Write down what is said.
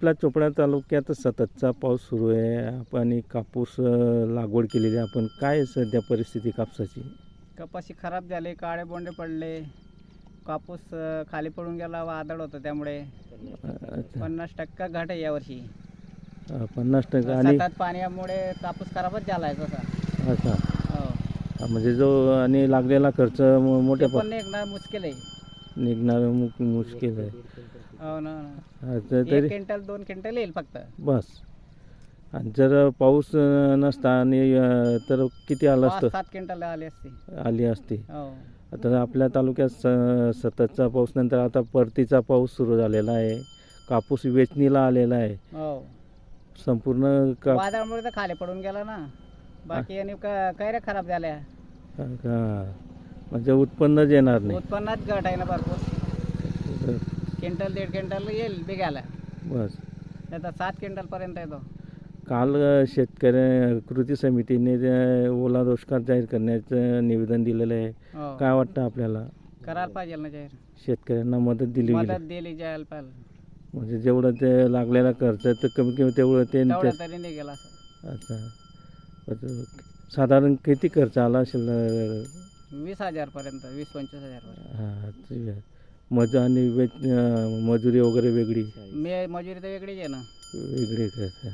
आपल्या चोपडा तालुक्यात सततचा पाऊस सुरू आहे. आपण कापूस लागवड केलेली आहे. आपण काय सध्या परिस्थिती कापसाची? कपाशी खराब झाले काळे बोंडे पडले. कापूस खाली पडून गेला वादळ होतं त्यामुळे. पन्नास टक्का घट आहे यावर्षी. पन्नास टक्के आणि सतत पाण्यामुळे कापूस खराबच झाला आहे तसा. अच्छा. हो. म्हणजे जो आणि लागलेला खर्च मोठ्या पण निघणं मुश्किल आहे. निघणार मु- मुश्किल आहे. हो ना हो ना. तर एक तरी क्विंटल दोन क्विंटल येईल फक्त. बस. आणि जर पाऊस अ, नसता आणि अ, तर किती आलं पाच असतं? सात क्विंटल आली असती. आली असती. हो. आता आपल्या तालुक्यात स सततचा पाऊस नंतर आता परतीचा पाऊस सुरू झालेला आहे. कापूस वेचणीला आलेला आहे. हो. संपूर्ण वादळामुळे तर खाली पडून गेला ना. बाकी आणि क- कैऱ्या खराब झाल्या. म्हणजे उत्पन्नच येणार नाही. उत्पन्नात घट आहे ना भरपूर. क्विंटल दीड क्विंटल येईल बिघायला बस. नाही तर सात क्विंटल पर्यंत येतो. काल शेतकरी कृती समितीने ओला दुष्काळ जाहीर करण्याचं निवेदन दिलेलं आहे. हो. काय वाटतं आपल्याला? करायला पाहिजे ना जाहीर. शेतकऱ्यांना मदत दिली मदत दिली जायला पाहिजे. म्हणजे जेवढं ते लागलेला खर्च तर कमी कमी तेवढं ते अच्छा. आता साधारण किती खर्च आला असेल वीस हजार पर्यंत वीस पंचवीस हजार पर्यंत हा, ठीक आहे. मज आणि अ, मजुरी वगैरे वेगळी? मी मजुरी तर वेगळीच आहे ना. वेगळी खर्च